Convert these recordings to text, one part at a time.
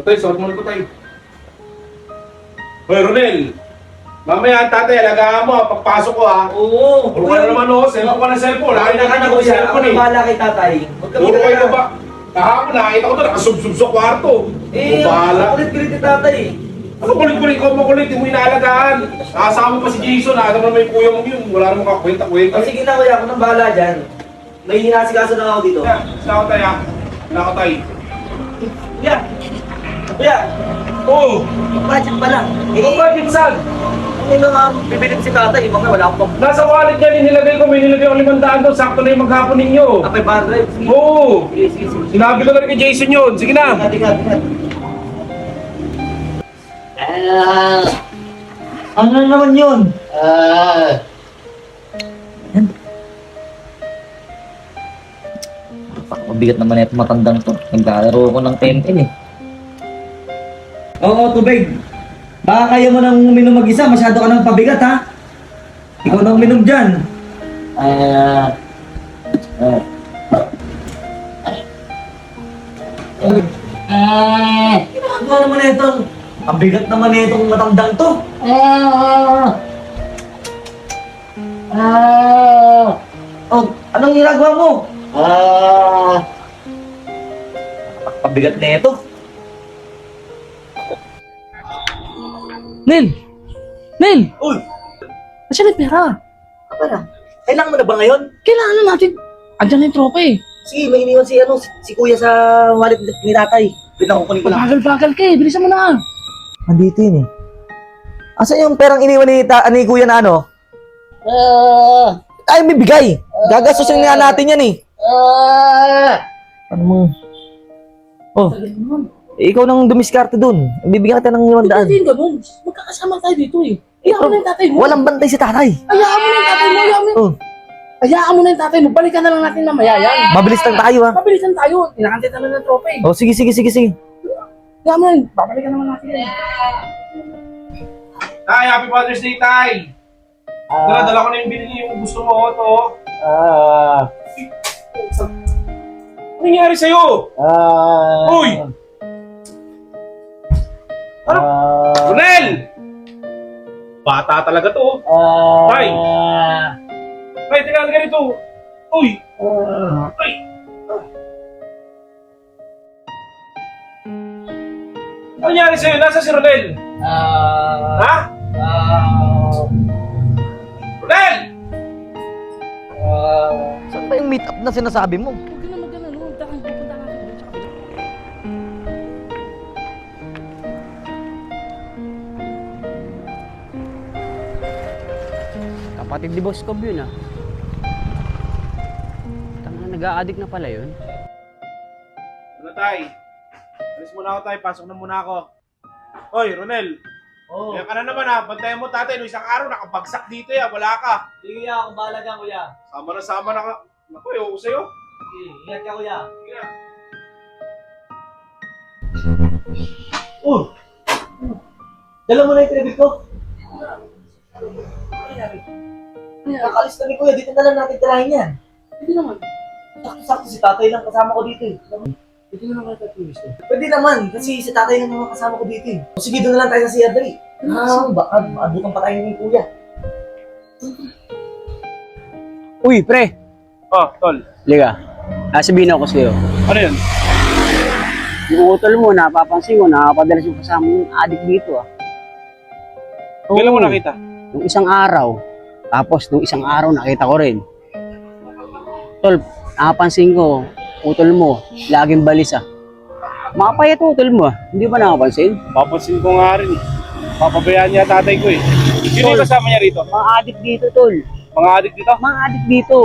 Patay, suot ko tayo. Hoy, Ronel! Mamaya, tatay, alagaan mo, ah, pagpasok ko ha. Oo. Puro ka na naman oh, cellphone ka na cellphone. Lagi na ka na Ako ng cellphone eh. bahala kay tatay. Huwag ka Puro kayo mag-alala. ba? Kahapon nakita ko to, nakasubsub sa kwarto. Eh, Kung ang kulit-kulit ni tatay. Ano kulit-kulit ko makulit, hindi mo inaalagaan. Nakasama pa si Jason, mo naman yung kuya mo yun. Wala namang kakwenta-kwenta. O sige na kuya, ako nang bahala dyan. May hinasikaso na ako dito. Kaya, sila ko tayo ha. Sila ko tayo. Kuya! Kuya! Oo! Budget pala. Eh, Ang budget saan? ano nga, bibilip si tatay. Mga wala akong pang... Nasa wallet niya, nilagay ko, may nilagay ko limandaan doon. Sakto na yung maghapon ninyo. Kapay bandrive. Sige. Oo! Sige, sige, sige. Sinabi ko na rin kay Jason yun. Sige na. Ingat, ingat, ingat. Ah, Ano na naman yun? ah, Mabigat naman ito matandang to. Naglalaro ko ng Temple eh. Oo, tubig. Baka kaya mo nang uminom mag-isa. Masyado ka nang pabigat, ha? Ikaw nang uminom dyan. ah, ah. Ah, Ginagawa naman na itong... Ang bigat naman na itong matandang to. ah, ah, Oh, anong ginagawa mo? ah, Pabigat na ito. Nel! Nel! Uy! Nasaan yung pera? Apa na? Kailangan mo na ba ngayon? Kailangan na natin. Andiyan na yung tropa eh. Sige, may iniwan si, ano, si, si kuya sa wallet ni tatay. Wait lang, kukunin ko lang. Bagal-bagal ka eh. Bilisan mo na. Nandito yun eh. Asan yung perang iniwan ni, ta, ni kuya na ano? ah, Ay, may bigay. Gagastusin nga natin yan eh. ah. Ano mo? Oh, eh, ikaw nang dumiskarte dun. Bibigyan kita ng limandaan. Hindi yung ganun. Magkakasama tayo dito eh. Hayaan mo na yung tatay mo. Walang bantay si tatay. Hayaan mo na yung tatay mo. Hayaan mo. Oh, Hayaan mo na yung tatay mo. Balikan na lang natin mamaya yan. mabilis lang tayo ha. Mabilisan tayo. Inakantay naman ng tropa eh. Oh, sige, sige, sige, sige. Hayaan mo na yun. Babalikan naman natin yan. Tay, happy Father's Day, Tay! Dala, dala ko na yung binili yung gusto mo, ito. Ah, Ano nangyari sa'yo? ah, Uy! Bata talaga to. ah, Tay! Tay, teka, teka dito. Uy! Ay! Ano nangyari sa'yo? Nasa si Ronel? ah, Ha? ah, Ronel! ah, Saan ba yung meet up na sinasabi mo? Kapatid ni Boss Cobb yun ah. Tanga, nag-a-addict na pala yun. Ano, Tay? Alis muna ako, Tay. Pasok na muna ako. Hoy, Ronel. Oh, Kaya ka na naman ha. Bantayan mo, tatay. No, isang araw, nakabagsak dito ya. Wala ka. sige kuya, akong bahala dyan kuya. Sama na sama na ka. Naku, ayoko sa'yo. Sige, ingat ka kuya. Sige na. Oh! Dala mo na yung credit ko. Nakalis na ni kuya, dito na lang natin tirahin yan. Hindi naman. Sakto-sakto si tatay lang kasama ko dito eh. Hindi naman kita tulis to. Pwede naman, kasi si tatay lang naman kasama ko dito eh. O sige, doon na lang tayo sa CR dali. Ah, baka maabutan pa tayo ni kuya. Uy, pre! Oh, tol. Liga. Ah, sabihin ako sa'yo. Ano yun? Yung utol mo, napapansin ko, nakapadalas yung kasama yung addict dito ah. Kailan mo Oo. nakita? Nung isang araw. Tapos, nung isang araw, nakita ko rin. Tol, nakapansin ko, utol mo, laging balis ah. Makapayat utol mo ah. Hindi ba nakapansin? Papansin ko nga rin. Papabayaan niya tatay ko eh. Sino yung kasama niya rito? Mga addict dito, tol. Mga adik dito? Mga addict dito.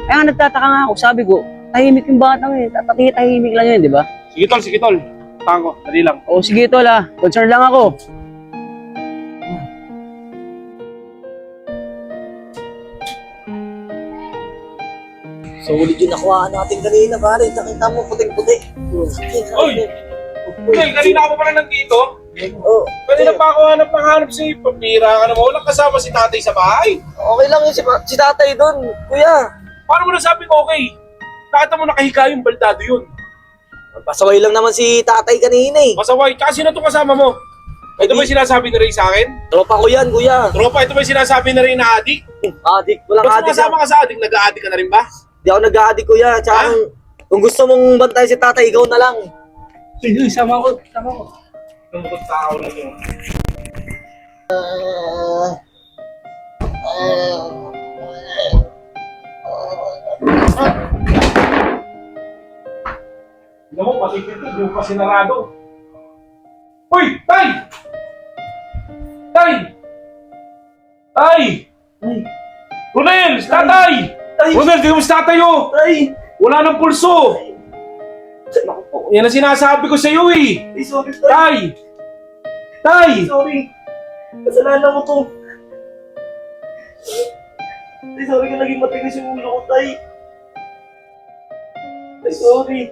Kaya nga nagtataka nga ako, sabi ko, tahimik yung batang eh. Tatati tahimik lang yun, di ba? Sige tol, sige tol. Tango, dali lang. O sige tol ah, concern lang ako. Solid yung nakuhaan natin kanina, pare. Nakita mo puting-puti. Oy! Kel, kanina ka pa pala nandito? Oh, Kanina pa ako hanap ng hanap si Papira ka naman. Walang kasama si tatay sa bahay. okay lang yun si, si tatay doon, kuya. Paano mo nasabi ko okay? Nakita mo nakahiga yung baldado yun. Pasaway lang naman si tatay kanina eh. Masaway. Kasi sino to kasama mo? Ito ba yung sinasabi ni Ray sa akin? Tropa ko yan, kuya. Tropa, ito ba yung sinasabi ni Ray na adik? Adik, walang Ba't adik sumasama ka sa adik? Nag-a-adik ka na rin ba? Di ako nag-aadik, kuya. Tsaka, Ha? kung gusto mong bantay si tatay, ikaw na lang. Sige, sama ko. Sama ko. Ang bukod tao na yun. Tignan mo, pasikit ko, hindi mo pa sinarado. Uy! Tay! Tay! Tay! Ronel! Tatay! Tay! Ronel, tignan mo si tatay oh! Tay! Wala nang pulso! Naku po. Yan ang sinasabi ko sa iyo eh! Tay, sorry, tay. Tay! Tay! Sorry. Kasalanan ko to. Tay, sorry ka naging matigas yung ulo ko, tay. Tay, sorry.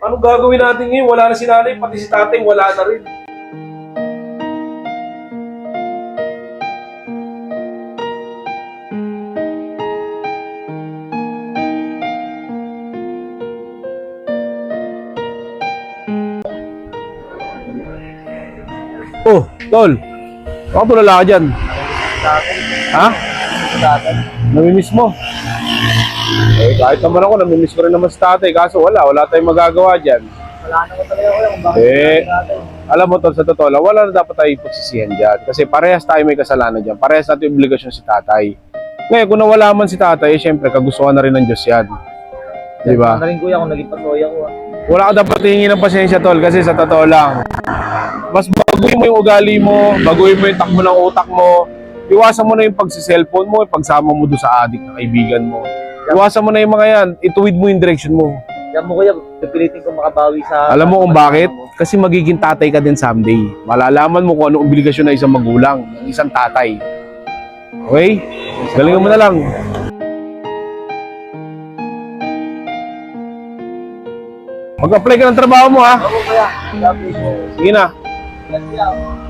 Anong gagawin natin ngayon? Wala na si nanay, pati si tatay wala na rin. Oh, tol. Baka tulala ka dyan. Ha? Namimiss mo? Eh, kahit naman ako, namimiss ko rin naman si tatay. Kaso wala, wala tayong magagawa dyan. Wala naman talaga ko kung bakit Eh, alam mo tol, sa totoo lang, wala na dapat tayo pagsisihan dyan. Kasi parehas tayo may kasalanan dyan. Parehas natin yung obligasyon si tatay. Ngayon, kung nawala man si tatay, eh, syempre, kagustuhan na rin ng Diyos yan. Di ba? Ano rin kuya kung naging patoya ko ah. Wala ka dapat tingin ng pasensya, tol, kasi sa totoo lang, mas baguhin mo yung ugali mo, baguhin mo yung takbo ng utak mo, iwasan mo na yung pagsiselfone mo, yung pagsama mo doon sa adik na kaibigan mo. Iwasan mo na yung mga yan, ituwid mo yung direction mo. Yan mo kuya, pipilitin ko makabawi sa... Alam mo kung bakit? Kasi magiging tatay ka din someday. Malalaman mo kung anong obligasyon ng isang magulang, ng isang tatay. Okay? Galingan mo na lang. Mag-apply ka ng trabaho mo ha. Sige na. Yan, kuya.